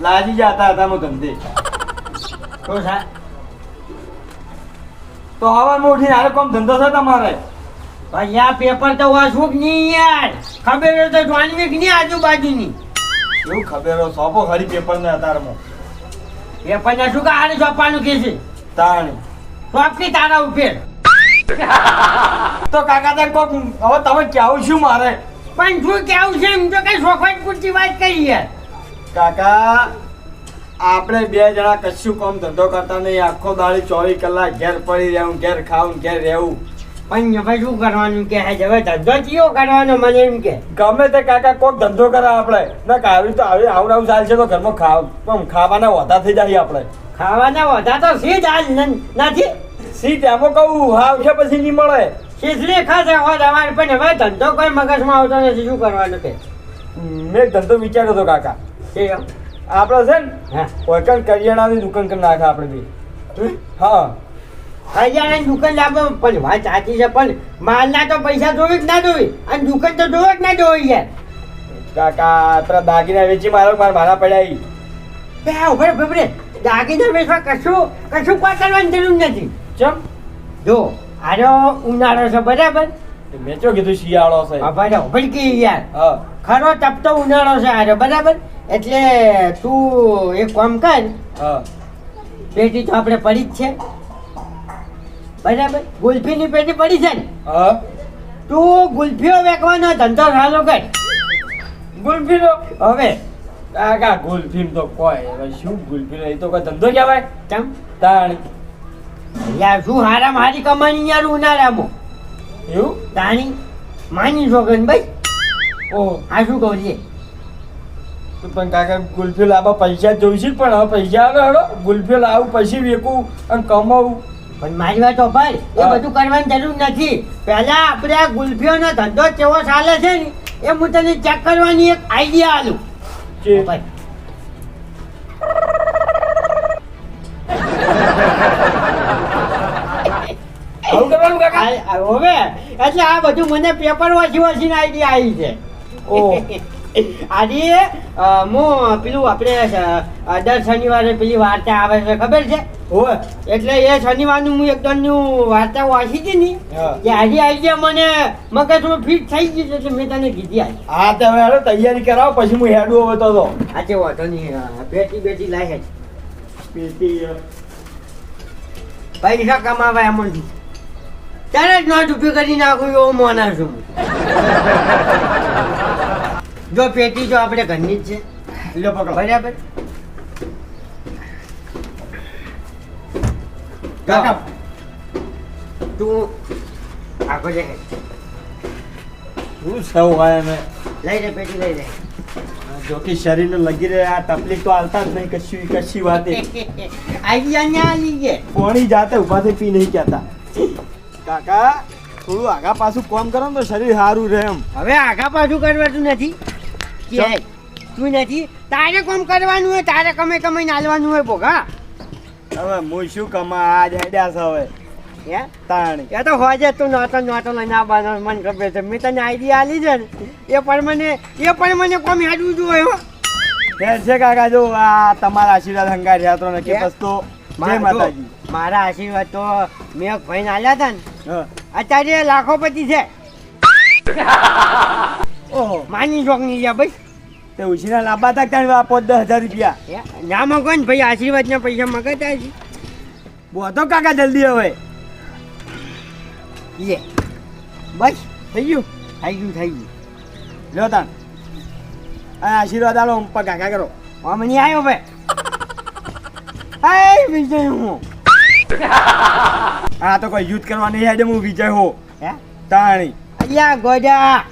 લાજી જતા હતા હું ધંધે તો સા તો હવામાં ઉઠીને હારે કોમ ધંધો છે તમારે? અહીંયા પેપર તો વાંચવું જ નહીં યાર. ખબર હોય તો જાણવી નહીં આજુબાજુની. શું ખબર સોંપો ખરી પેપર ને અતારમાં. પેપર ને શું કાલે ચોપવાનું કે છે? તાણી. કે તારા ઉપર. તો કાકા તાર કોક હવે તમે કેવું શું મારે? પણ શું કેવું છે? એમ તો કઈ સોફાઈ પૂરતી વાત કરી યાર. કાકા આપણે બે જણા કશું કામ ધંધો કરતા નહીં. આખો દાડી ચોવીસ કલાક ઘેર પડી રહેવું ઘેર ખાવું ઘેર રહેવું. પણ શું કરવાનું કે હવે ધંધો ચિયો કરવાનો મને એમ કે. ગમે તે કાકા કોક ધંધો કરે આપણે. ના આવી તો આવી આવું આવું ચાલશે તો ઘરમાં ખાવ. ખાવાના વધા થઈ જાય આપણે. ખાવાના વધા તો સી આજ નથી? સી તેમાં કહું હાવ છે પછી નહીં મળે. ખીચડી ખાશે હો તમારે પણ હવે ધંધો કોઈ મગજમાં આવતો નથી. શું કરવાનું કે મેં ધંધો વિચાર્યો હતો કાકા. છે આપણે છે ને હા. ઓયકણ કરિયાણાની દુકાન કરી નાખે આપણે બી? હા? કરિયાણાની દુકાન લાગે પણ વાત સાચી છે પણ માલના તો પૈસા જોવી જ ના જોવી. અને દુકાન તો જોવે જ ના જોવી યાર કાકા પેલા દાગીના વેચી મારો મારા ભાડા પડ્યા. બે ઉભરે ભભરે દાગીના વેચવા કશું કશું કોઈ કરવાની જરૂર નથી. ચમ? જો આરો ઉનાળો છે બરાબર? મેં કીધું શિયાળો છે. ભાઈ ભડકી યાર હા. ખરો તપતો ઉનાળો છે આરો બરાબર? એટલે તું એક કામ કર. હા. પેટી તો આપણે પડી જ છે. બરાબર? ગુલ્ફીની પેટી પડી છે ને? હા. તું ગુલ્ફીઓ વેકવાનો ધંધો ચાલુ કર. ગુલફીનો? હવે. કાકા ગુલફીમ તો કોઈ. હવે શું ગુલફીનો? એ તો કોઈ ધંધો કહેવાય કેમ? તાણ. યાર શું હારા મારી કમાણી યાર ઉનાળામાં? એવું? તાણી? માની છોકન ભાઈ? ઓહ આ શું કહું છે? પણ કાકા ગુલ્ફી લાવવા પૈસા જોઈશે પણ હવે પૈસા આવે હેડો ગુલ્ફી લાવું પછી વેકું અને કમાવું. પણ મારી વાત ભાઈ એ બધું કરવાની જરૂર નથી. પહેલા આપણે આ ગુલ્ફીઓનો ધંધો કેવો ચાલે છે ને એ હું તને ચેક કરવાની એક આઈડિયા આલું. હવે? એટલે આ બધું મને પેપર વાંચી વાંચીને આઈડિયા આવી છે. ઓહ. આજે હું પેલું આપણે દર શનિવારે પેલી વાર્તા આવે છે ખબર છે? હો એટલે એ શનિવારનું હું એકદમનું વાર્તા વાંચી હતી ને કે આજે આઈડિયા મને મગજ થોડું ફિટ થઈ ગયું છે એટલે મેં તને કીધી આજે. હા તો હવે હેડો તૈયારી કરાવો પછી હું હેડું હવે તો આજે વાંધો નહીં બેટી બેટી લાગે છે. પૈસા કમાવા એમ ત્યારે જ નોટ ઉપયોગ કરી નાખું એવો મોના છું. જો પેટી જો આપણે ઘરની જ છે. લો પકડો. બરાબર? કાકા તું આખો જે શું સૌ હોય અમે. લઈ લે પેટી લઈ લે. જો કે શરીરને લગી રહે આ તકલીફ તો હાલતા જ નહીં કશી કશી વાત આવી ગયા ન્યા આવી ગયા. કોણી જાતે ઊભાથી પી નહીં કહેતા કાકા થોડું આગા પાછું કામ કરો ને તો શરીર સારું રહે એમ. હવે આગા પાછું કરવાતું નથી. કે તું નથી? તારે કોમ કરવાનું હોય તારે કમે કમાઈને હાલવાનું હોય ભોગા હવે હું શું કમા આ જડ્યા છે હવે. હે? તાણી. એ તો હોજે તું નોતો નોતો લઈને આવવાનો મન ગમે છે. મેં તને આઈડિયા આલી છે ને એ પણ મને એ પણ મને કોમ હેડવું જોઈએ હો. ફેર છે કાકા જો આ તમારા આશીર્વાદ હંગાર યાત્રો ને કે કે? તો જય મારા માતાજી. મારા આશીર્વાદ તો મેં એક ભાઈને આલ્યા હતા ને. હા. અત્યારે લાખોપતિ છે. ઓહો માની જોગની ગયા ભાઈ. તે ઉછીના લાંબા તક ત્યાં આપો દસ હજાર રૂપિયા. હે? ના મગો ને ભાઈ આશીર્વાદના પૈસા મગાતા છે બોધો કાકા જલ્દી હવે. યે બસ થઈ ગયું. થઈ ગયું થઈ ગયું. લો તાન. આ આશીર્વાદ આલો પગ કાકા કરો. અમે નહીં આવ્યો ભાઈ. હાય વિજય હું. આ તો કોઈ યુદ્ધ કરવા નહીં હેડે હું વિજય હો. હે? તાણી. અલ્યા ગોજા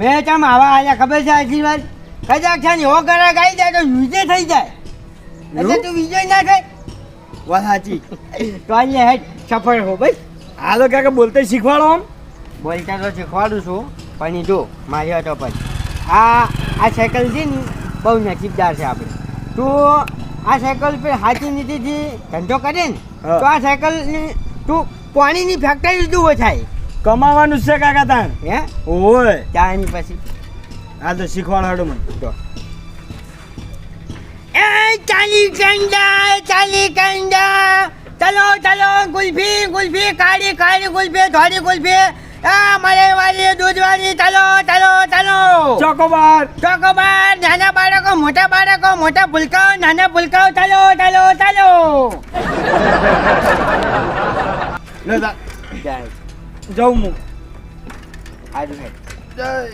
મેં ચમ આવા આયા ખબર છે આશીર્વાદ કદાચ છે ને એવો ગરાક ગાઈ જાય તો વિજય થઈ જાય. એટલે તું વિજય ના થાય. વાત સાચી. તો અહીંયા હેડ સફળ હો ભાઈ. હાલો કે કાકા બોલતે શીખવાડો આમ. બોલતા તો શીખવાડું છું પણ જો મારી હતો પછી આ આ સાયકલ છે ને બહુ નસીબદાર છે આપણે. તું આ સાયકલ પર હાથી નીતિથી ધંધો કરે ને તો આ સાયકલ તું પાણીની ફેક્ટરી જ થાય. કમાવાનું છે કાકા તાણ હે? ઓય. ત્યાંની પછી. આ તો શીખવાડ હેડો મને. એ ચાલી કંડા ચાલી કંડા. ચલો ચલો ગુલ્ફી ગુલ્ફી કાળી કાળી ગુલ્ફી ધોળી ગુલ્ફી આ મળે વાળી દૂધ વાળી ચલો ચલો ચલો. ચોકોબાર. ચોકોબાર નાના બાળકો મોટા બાળકો મોટા ભૂલકાઓ નાના ભૂલકાઓ ચાલો ચાલો ચાલો. લો જાય. જાઉં હું. આજુ હે જાય.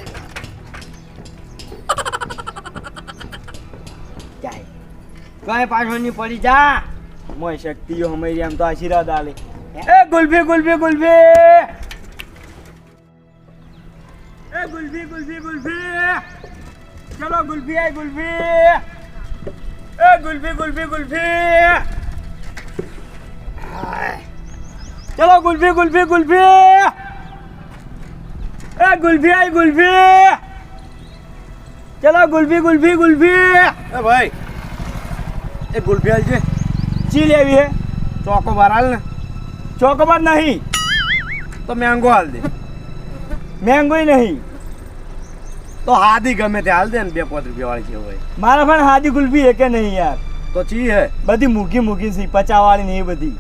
કઈ પાછો ની પડી જા. મોય શક્તિઓ હમારી આમ તો આશીર્વાદ આલે. એ ગુલ્ફી ગુલ્ફી ગુલ્ફી. એ ગુલ્ફી ગુલ્ફી ગુલ્ફી. ચલો ગુલ્ફી આય ગુલ્ફી. એ ગુલ્ફી ગુલ્ફી ગુલ્ફી. આય. ચલો ગુલ્ફી ગુલ્ફી ગુલ્ફી એ ગુલ્ફી આય ગુલ્ફી ચલો ગુલ્ફી ગુલ્ફી ગુલ્ફી એ ભાઈ એ ગુલ્ફી હાલ છે ચી લેવી હે. ચોકો બાર હાલ ને. ચોકોબાર નહીં. તો મેંગો હાલ દે. મેંગોય નહીં. તો હાદી ગમે તે હાલ દે ને બે પાંચ રૂપિયા વાળી છે ભાઈ. મારા પણ હાદી ગુલ્ફી હે કે નહીં યાર? તો ચી હે? બધી મૂકી મૂકી છે પચાવાળી ને એ બધી.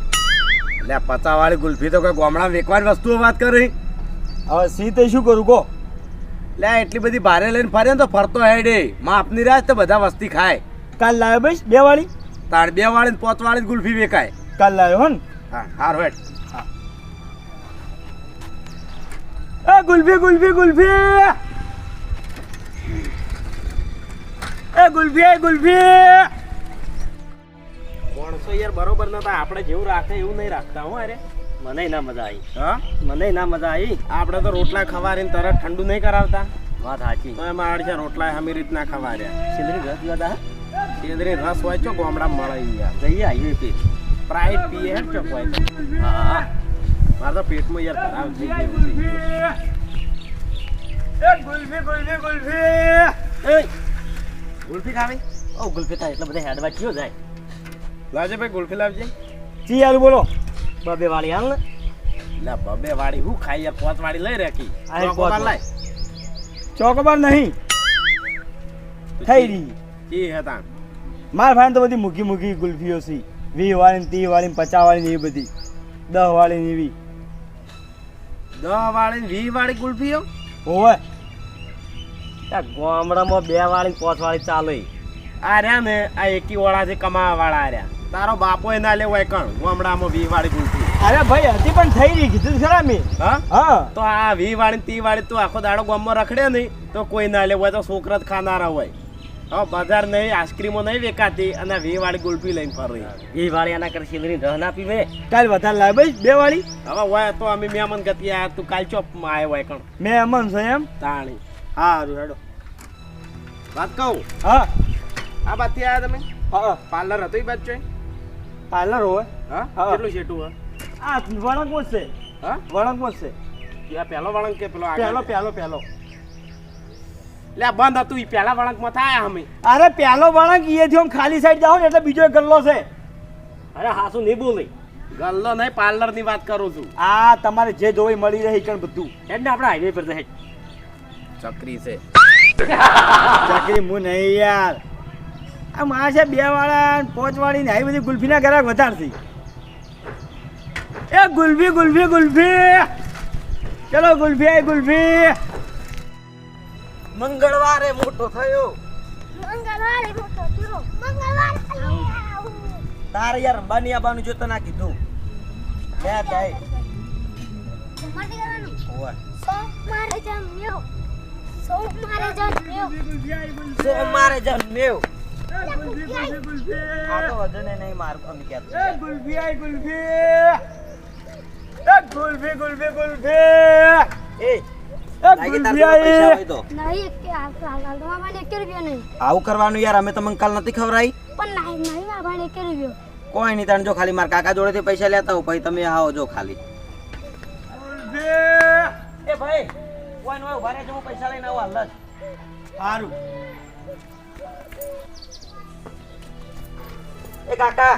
લે પચા વાળી ગુલ્ફી તો કોઈ ગામડા વેકવાની વસ્તુઓ વાત કરી. હવે સી તો શું કરું કહો. લે એટલી બધી ભારે લઈને ફરે ને તો ફરતો હેડે. માપની રાત તો બધા વસ્તી ખાય. કાલ લાવ્યો બસ બે વાળી તાર બે વાળી ને પોચ વાળી ગુલ્ફી વેકાય કાલ લાવ્યો હો ને? હા હાર વેટ એ ગુલ્ફી ગુલ્ફી ગુલ્ફી! એ ગુલ્ફી એ ગુલ્ફી! માણસો યાર બરોબર નતા. આપણે જેવું રાખે એવું નહીં રાખતા હો અરે. મને ના મજા આવી. હા? મને ના મજા આવી. આપણે તો રોટલા ખવારીને તરત ઠંડુ નહીં કરાવતા. વાત સાચી. તો એમાં અડધા રોટલા હમી રીતના ખવાર્યા. સિંદરી રસ દાદા? તેદરી રસ હોય છો ગામડા મળે યાર. જઈએ હાઈવે પી પ્રાઇડ પીએ હેડ ચોક હોય હા. મારા તો પેટમાં યાર ખરાબ થઈ ગયું થઈ ગયું. એ ગુલ્ફી ગુલ્ફી ગુલ્ફી. એ ગુલ્ફી ખાવી? ઓ ગુલ્ફી થાય એટલે બધા હેડવા કયો જાય. લાવજે ભાઈ ગુલ્ફી લાવજે. ચી આલુ બોલો. બબે વાળી હાલ ને. લે બબે વાળી હું ખાઈ યાર પોત વાળી લઈ રાખી. ચોકોબાર લાય. ચોકોબાર નહીં. થઈ રહી. હતા હે તાણ ભાઈ તો બધી મૂકી મૂકી ગુલ્ફીઓ છે વી વાળી ને તી વાળી ને પચાસ વાળી ને એવી બધી. દહ વાળી ને એવી. દહ વાળી ને વી વાળી ગુલફીઓ આ ગામડામાં બે વાળી ને પાંચ વાળી ચાલે. આ રહ્યા ને આ એકી વાળાથી કમાવા વાળા આ રહ્યા. તારો બાપો એ ના લેવાય કણ? ગામડામાં વી વાળી ગુલ્ફી અરે ભાઈ હતી પણ થઈ રહી કીધું ખરા મેં. હા? હા. તો આ વી વાળી તી વાળી તું આખો દાડો ગામમાં રખડે નહીં તો કોઈ ના લેવું હોય તો છોકરા જ ખાનારા હોય. હા બજાર નહીં આઈસ્ક્રીમો નહીં વેકાતી અને વી વાળી ગુલ્ફી લઈને ફરી. વી વાળી આના કરે સિંદરી રસ ના પીવે. કાલ વધારે લાવે ભાઈ બે વાળી? હવે હોય તો અમે મહેમાન ગતિ આ તું કાલ ચોપમાં આવ્યો હોય કણ? મેમન છે એમ? તાણી. હારું હેડો. વાત કહું? હા. આ બાથી આયા તમે? હા. પાર્લર હતો એ બાદ જોઈ પાર્લર હોય? હા. કેટલું છેટું હા? આ વળંગમાં જ છે. હા? વળંગમાં જ છે. આ પહેલો વળંગ કે પેલો આગળ? પહેલો પહેલો પહેલો. લે બંધ હતું ઈ પહેલા વળંગમાં થાય અમે. અરે પહેલો વળંગ એથી જો ખાલી સાઈડ જાઓ ને એટલે બીજો ગલ્લો છે. અરે હાસુ નહીં બોલી. ગલ્લો નહીં પાર્લરની વાત કરું છું. આ તમારે જે જોઈ મળી રહી કણ બધું. એટલે ને આપણે હાઈવે પર જાય ચકરી છે. ચકરી મુ નહીં યાર. આ છે બે વાળા ને પાંચ વાળી ને આવી બધી ગુલ્ફીના ગ્રાહક વધારતી. એ ગુલ્ફી ગુલ્ફી ગુલ્ફી. ચલો ગુલ્ફી આય ગુલ્ફી. મંગળવારે મોટો થયો. મંગળવારે મોટો થયો. મંગળવારે તારે યાર અંબાની આબાનું જો ના કીધું. લે જાય. જમા કરવાનું? ઓવે સોમવારે જમ્યો સોમવારે જમ્યો સોમવારે જન્મ્યો. ગુલ્ફી ગુલ્ફી ગુલ્ફી આ તો વજને નહીં મારું કોણ કહેતો એ ગુલ્ફી આય ગુલ્ફી. એ ગુલ્ફી ગુલ્ફી ગુલ્ફી. એ એ ગુલ્ફી આય. નહીં કે હાલવા માટે એક રૂપિયો નહીં. આવું કરવાનું યાર અમે તમને કાલ નથી રૂપિયો કોઈ નહીં તને જો ખાલી મારા કાકા જોડેથી પૈસા લેતા હો પછી તમે આવો જો ખાલી. એ ભાઈ કોઈ નો ઊભા રહેજો હું પૈસા લઈને આવું હાલ જ. સારું એ કાકા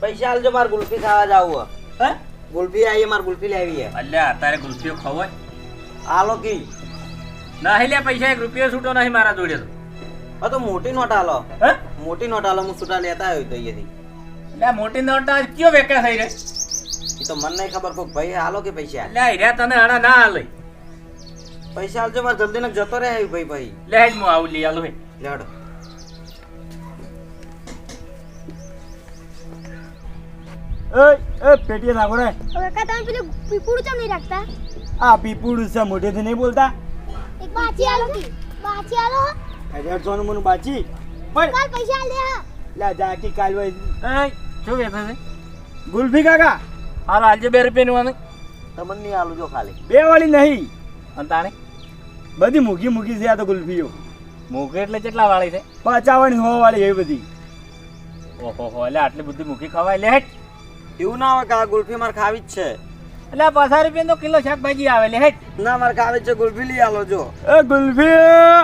પૈસા આલજો મારે ગુલ્ફી ખાવા જાવું હે. ગુલ્ફી આવી માર ગુલ્ફી લેવી હે. અલ્યા તારે ગુલ્ફીઓ ખવાય આલો કી. નહીં લે પૈસા એક રૂપિયો છૂટો નહીં મારા જોડે તો. હા તો મોટી નોટ આલો. હે? મોટી નોટ આલો હું છૂટા લેતા આવ્યો તો અહીંયાથી. એટલે મોટી નોટ આજ કયો વેકા થઈ રે એ તો મને નહીં ખબર કોઈ ભાઈ આલો કે પૈસા? લે રે હીરા તને હણા ના આલે. પૈસા આલજો માર જલ્દી ને જતો રહે ભાઈ ભાઈ. લે હું આવું લઈ આલો ભાઈ લેડો એ એ પેટીએ નાખો રે. હવે કાકા તમે પેલું પીપુડું ચમ નહીં રાખતા? આ પીપુડું છે મોઢેથી નહીં બોલતા. એક બાચી આલો કે. બાચી આલો. હજાર સોનું મનું બાચી પણ કાલ પૈસા આલ હા. લા જાકી કાલ એ શું વેચે છે? ગુલ્ફી કાકા. હાલ આજે બે રૂપિયાની વાને તમને નહીં આલું જો ખાલી. બે વાળી નહીં. અને તાણે? બધી મૂકી મૂકી છે આ તો ગુલ્ફીઓ. મૂકી એટલે કેટલા વાળી છે? પચાવવાની હો વાળી એવી બધી. ઓહો હો એટલે આટલી બધી મૂકી ખવાય. લે એવું ના હોય કે આ ગુલ્ફી મારે ખાવી જ છે. એટલે પચાસ રૂપિયા તો કિલો શાકભાજી આવેલી હે ના મારે ખાવી છે ગુલ્ફી લઈ આલો જો. એ ગુલ્ફી!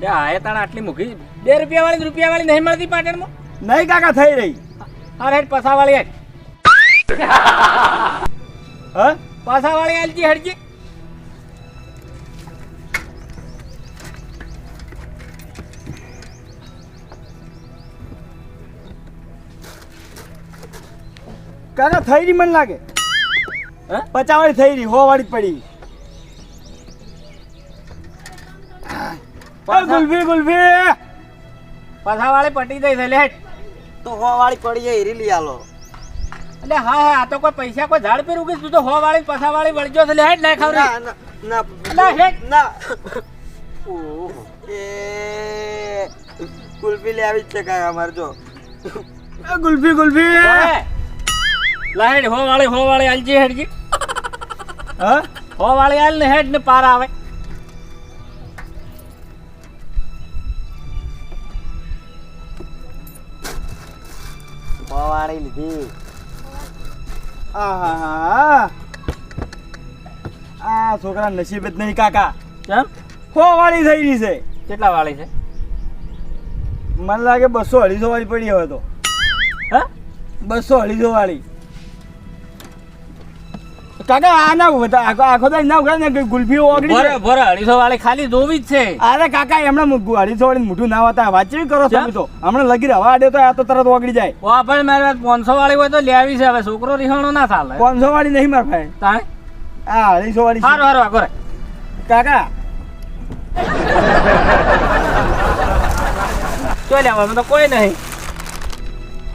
લે આ એ તાણે આટલી મૂકી બે રૂપિયા વાળી ને રૂપિયા વાળી નહીં મળતી પાટણમાં? નહીં કાકા થઈ રહી. હા હેઠ પસા વાળી હેટ હા? પસા વાળી આલજી હેડજી. કાકા થઈ રહી મને લાગે. હે? પચાવાળી થઈ રહી હો વાળી પડી એ ગુલ્ફી ગુલ્ફી. પસા વાળી પટી દઈ છે લેટ તો હો વાળી પડી જાય હીરી લઈ આલો. એટલે હા હા આ તો કોઈ પૈસા કોઈ ઝાડ પર ઉગીશ તું તો હો વાળી પસા વાળી વળજો છે લેટ ના ના ના ના હેટ ના. ઓહ, એ ગુલ્ફી લે આવી જ છે કાકા મારજો જો. એ ગુલ્ફી ગુલ્ફી. લાઈડ હો વાળી હો વાળી આલજી હેડજી. હા? હો વાળી આલ ને હેડ ને પાર આવે. હો લીધી. આહા. આ છોકરા નસીબ જ નહીં કાકા. કેમ? હો વાળી થઈ રહી છે. કેટલા વાળી છે? મને લાગે બસો અઢીસો વાળી પડી હવે તો. હા? બસો અઢીસો વાળી. કાકા આ ના આખો દાડી ના ઉગાડે ને ગુલફી ઓગળી ભરે. ભરે અઢીસો વાળી ખાલી દોવી જ છે. અરે કાકા એમણે અઢીસો વાળી મોઢું ના હોતા વાત કેવી કરો? તમે તો? હમણાં લગી હવા આડે તો આ તો તરત ઓગળી જાય. ઓ પણ મારે પાંચસો વાળી હોય તો લેવી છે. હવે છોકરો રિહાણો ના ચાલે. પાંચસો વાળી નહીં માર ભાઈ. તાણે? આ અઢીસો વાળી સારું હારું હારું આગળ. કાકા. ચોઈ લેવાનું તો કોઈ નહીં.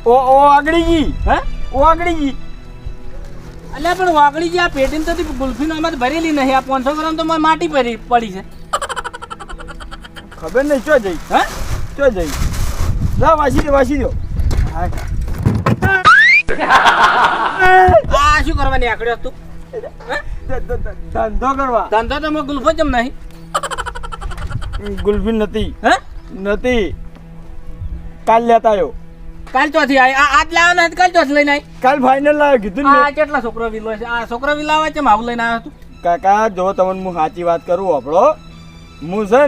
ઓ ઓ આગળી ગઈ. હે? ઓ આગળી ગઈ. અલ્યા પણ વાગડી જે આ પેટીન તો ગુલ્ફીનો નો ભરેલી નહીં. આ પાંચસો ગ્રામ તો માટી ભરી પડી છે. ખબર નહીં ચો જઈ? હા? ચો જઈ? લા વાસી દે વાસી દો. આ શું કરવાની આકડ્યો તું? ધંધો કરવા. ધંધો તો મેં ગુલ્ફો જમ નહીં? ગુલ્ફી નથી. હે? નથી. કાલ લેતા આવ્યો કાલ ચોથી આવી આ આજ લાવ્યો ને કાલ ચોથી લઈને આવી કાલ ફાઇનલ લાવ્યો કીધું ને આ કેટલા છોકરો વિલો છે? આ છોકરો વિલાવા છે માવ લઈને આવ્યો તું? કાકા જો તમને હું સાચી વાત કરું આપણો હું છે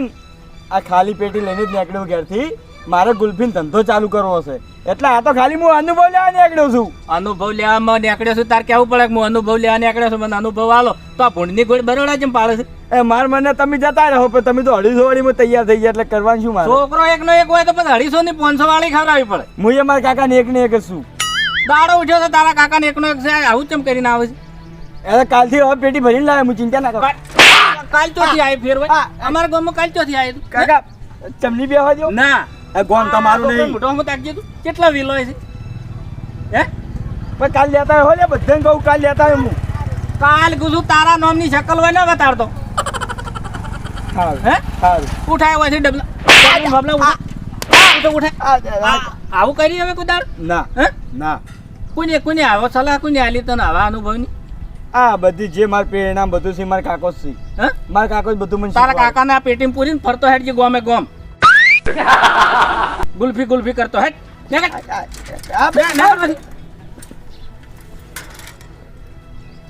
આ ખાલી પેટી લઈને જ નીકળ્યો ઘેરથી. મારે ગુલ્ફીન ધંધો ચાલુ કરવો છે. એટલે આ તો ખાલી હું અનુભવ લેવા નીકળ્યો છું. અનુભવ લેવામાં નીકળ્યો છું તાર કેવું પડે કે હું અનુભવ લેવા નીકળ્યો છું મને અનુભવ આલો. તો આ ભૂંડની ગોળ બરોડા જેમ પાડે છે. એ માર મને તમે જતા રહો પણ તમે તો અઢીસો વાળીમાં તૈયાર થઈ ગયા એટલે કરવાનું શું મારે? છોકરો એકનો એક હોય તો પછી અઢીસો ની પાંચસો વાળી ખવડાવવી પડે. હું એ મારા કાકાને એક ને એક જ છું. દાડો ઉઠ્યો તો તારા કાકાને એકનો એક છે આવું ચમ કરીને આવે છે? એટલે કાલથી હવે પેટી ભરીને લાવે હું ચિંતા ના કરું. કાલ- તો ચોથી આવી ફેરવાય અમારા ગામમાં કાલ ચોથી આવી. કાકા ચમની બેહવા દો ના. એ ગોમ તમારું નહીં. મોટો હું તાકજે તું કેટલા વિલો છે? હે? પણ કાલ લેતા હોય ને બધાને કહું કાલ લેતા હોય હું. કાલ ગુજુ તારા નામની શકલ હોય ને બતાડતો. હે? ઉઠાય હોય છે ડબલા ડબલા ઉઠાય આ- આ- આ- આવું કરી હવે કોઈ ના હે? ના. કોને કોને આવો સલાહ કોને આલી તને આવા અનુભવની? આ બધી જે મારા પ્રેરણા બધું છે મારા કાકો છે. મારા કાકો બધું મને તારા કાકાના પેટીમ પૂરીને ફરતો હેડ જે ગોમે ગોમ. ગુલ્ફી ગુલ્ફી કરતો પછી.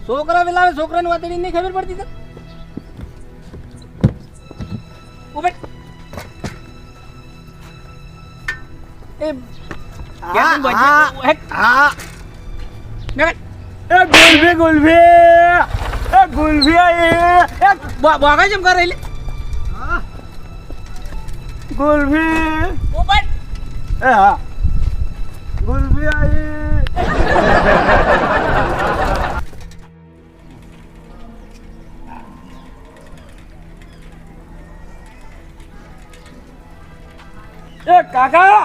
છોકરા વેલા છોકરાની વાત નહીં ખબર પડતી તને ઉભે એ કેમ તું આ- બચે? હેડ. એ ગુલ્ફી ગુલ્ફી. એ ગુલ્ફી એ. બોગા જેમ કરે લે. ગુલ્ફી. પોપટ એ હા. ગુલ્ફી આવી. એ કાકા.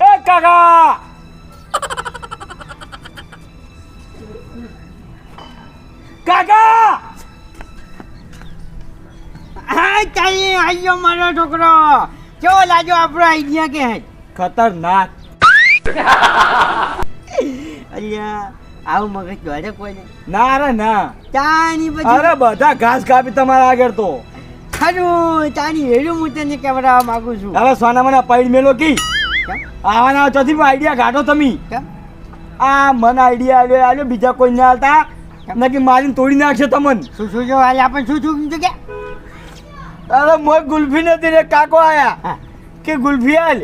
એ કાકા. હા ચાલી મારો છોકરો? કેવો લાગ્યો આપણો આઈડિયા કે હે? ખતરનાક. અલ્યા આવું મગજ દોડે કોઈને? ના રે ના. ચાની પછી અરે બધા ઘાસ કાપી તમારા આગળ તો. ખરું ચાની હેડું હું તને કહેવડાવવા માંગુ છું. હવે સોના મને પૈડ મેલો કી? આવાના ચોથી આઈડિયા કાઢો તમે. આ મને આઈડિયા આવ્યો આવ્યો બીજા કોઈ ના હતા નકી મારીને તોડી નાખશે તમને. શું શું જો આપણે શું શું કે? અરે મોય ગુલ્ફી નથી રે કાકો આયા. કે ગુલ્ફી આલ.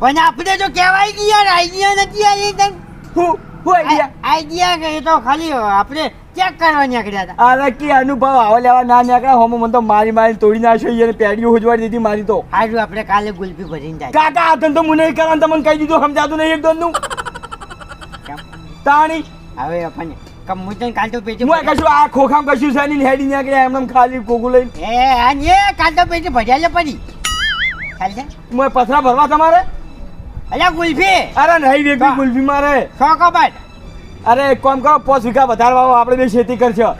પણ આપણે તો કહેવાય કે યાર આઈડિયા નથી આવી તન. હું હું આઈડિયા આઈડિયા કે તો ખાલી આપણે ચેક કરવા નીકળ્યા હતા. અરે કે અનુભવ આવો લેવા ના નીકળ્યા હોમો મને તો મારી મારી તોડી નાખ્યો એને પેડીઓ ઉજવાડી દીધી મારી તો. હારું આપણે કાલે ગુલ્ફી ભરીને જાય. કાકા આ તો મને કરવાનું તમને કહી દીધું સમજાતું નહીં એક દોનનું તાણી. હવે આપણને કમ હું તને કાલ તો પેટી હું કશું આ ખોખામ કશું છે નહીં હેડી નીકળ્યા એમ ખાલી કોકું લઈ એ આ એ કાલ તો પેટી ભજાલે પડી ચાલશે મોય પથરા ભરવા તમારે? અલ્યા ગુલ્ફી. અરે નહીં હા. ગુલ્ફી મારે. સો કબાટ. અરે એક કામ કરો પોચ વીઘા વધારવા આપણે બે ખેતી કરશો.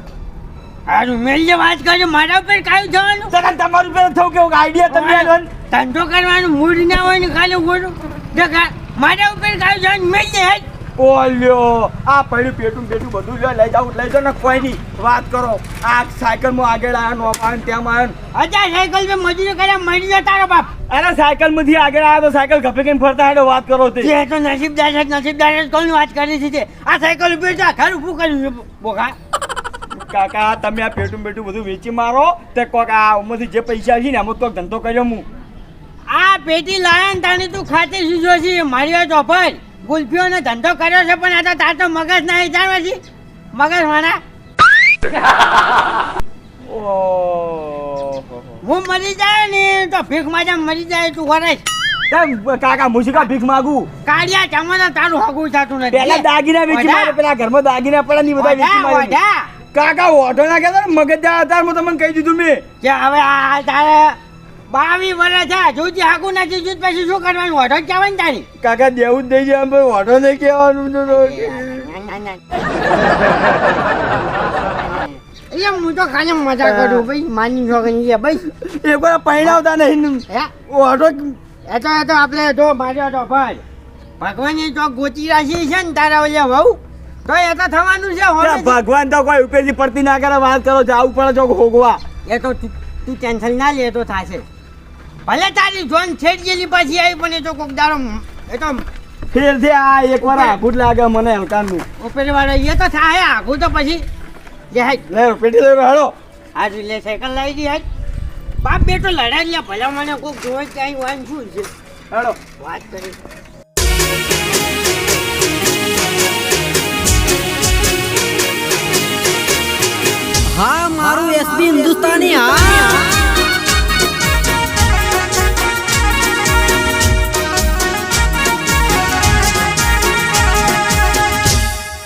હારું મેલજે વાત કરજો મારા ઉપર કાયું જવાનું તને તમારું ઉપર થવું કેવું આઈડિયા તમને ને? ધંધો કરવાનું મૂડ ના હોય ને ખાલી ગોળું દેખા મારા ઉપર કાયું જવાનું મેલજે હેડ. ઓલ્યો. આ પડ્યું પેટું પેટું બધું જો લઈ જાવ લઈ જાવ ને કોઈ નહીં. વાત કરો. આ સાયકલમાં આગળ આવ્યો નો આવ્યા ત્યાં આવ્યા અચ્છા સાયકલ મેં મજૂરી કર્યા મરી જાય તારો બાપ. અરે સાયકલમાંથી આગળ આવ્યો તો સાયકલ કઈ ફરતા હેડો વાત કરો તે. એ તો નસીબદાર છે નસીબદાર છે કોની વાત કરી છે તે. આ સાયકલ ઉપર જા ખરું ઊભું કર્યું છે બોખા કાકા તમે આ પેટું પેટું બધું વેચી મારો તે કોક આ ઉંમરથી જે પૈસા છે ને એમાં તો ધંધો કર્યો હું. આ પેટી લાયા ને તાણી તું ખાતે સીધો છે મારી વાત ઓફર ગુલ્ફીઓનો ધંધો કર્યો છે પણ આ તો તાર તો મગજ ના વિચાર છે મગજ મારા. હું મરી જાય ને તો ભીખ માજા મરી જાય તું વરાય કેમ કાકા મુશિકા ભીખ માંગુ? કાળિયા ચમડા તારું હગું થતું નથી. પેલા દાગીના વેચી મારે પેલા ઘરમાં દાગીના પડ્યા ની બધા વેચી મારે. કાકા ઓઢો ના કહેતા મગજ દા હું તમને કહી દીધું મેં. કે હવે આ તારે બાવીસ વર્ષ થયા જોજી હાકુ નથી જૂત પછી શું કરવાનું? ઓઢો જ કહેવાય ને તારી. કાકા દેવું જ દઈ જાય પણ ઓઢો નહીં કહેવાનું એટલે હું તો ખાલી મજા કરું ભાઈ માની છોકરી છે ભાઈ? એ કોઈ પહેણાવતા નહીં હે? ઓઢો એ તો એ તો આપણે જો માર્યો તો ભાઈ. ભગવાનની તો ગોચી રાશિ છે ને તારા ઓલે વહુ તો એ તો થવાનું છે ભગવાન તો કોઈ ઉપેરથી પડતી ના કરે વાત કરો જાવું પડે જો ભોગવા એ તો તું ટેન્શન ના લે એ તો થશે. ભલે તારી જોન છેડ ગયેલી પાછી આવી પણ એ તો કોક દારો એ તો ફેર છે આ એક વાર આઘું જ લાગે મને હલકાનું. પેલી વાળો એ તો થાય આખું તો પછી. જે હાઈ લે પેટી લઈને હાલો. આ લે સાયકલ લાવી દી હાય. બાપ બેટો લડાઈ લે ભલે મને કોક જોવે ક્યાંય હોય શું છે. હાલો. વાત કરી. હા મારું એસબી હિન્દુસ્તાની હા.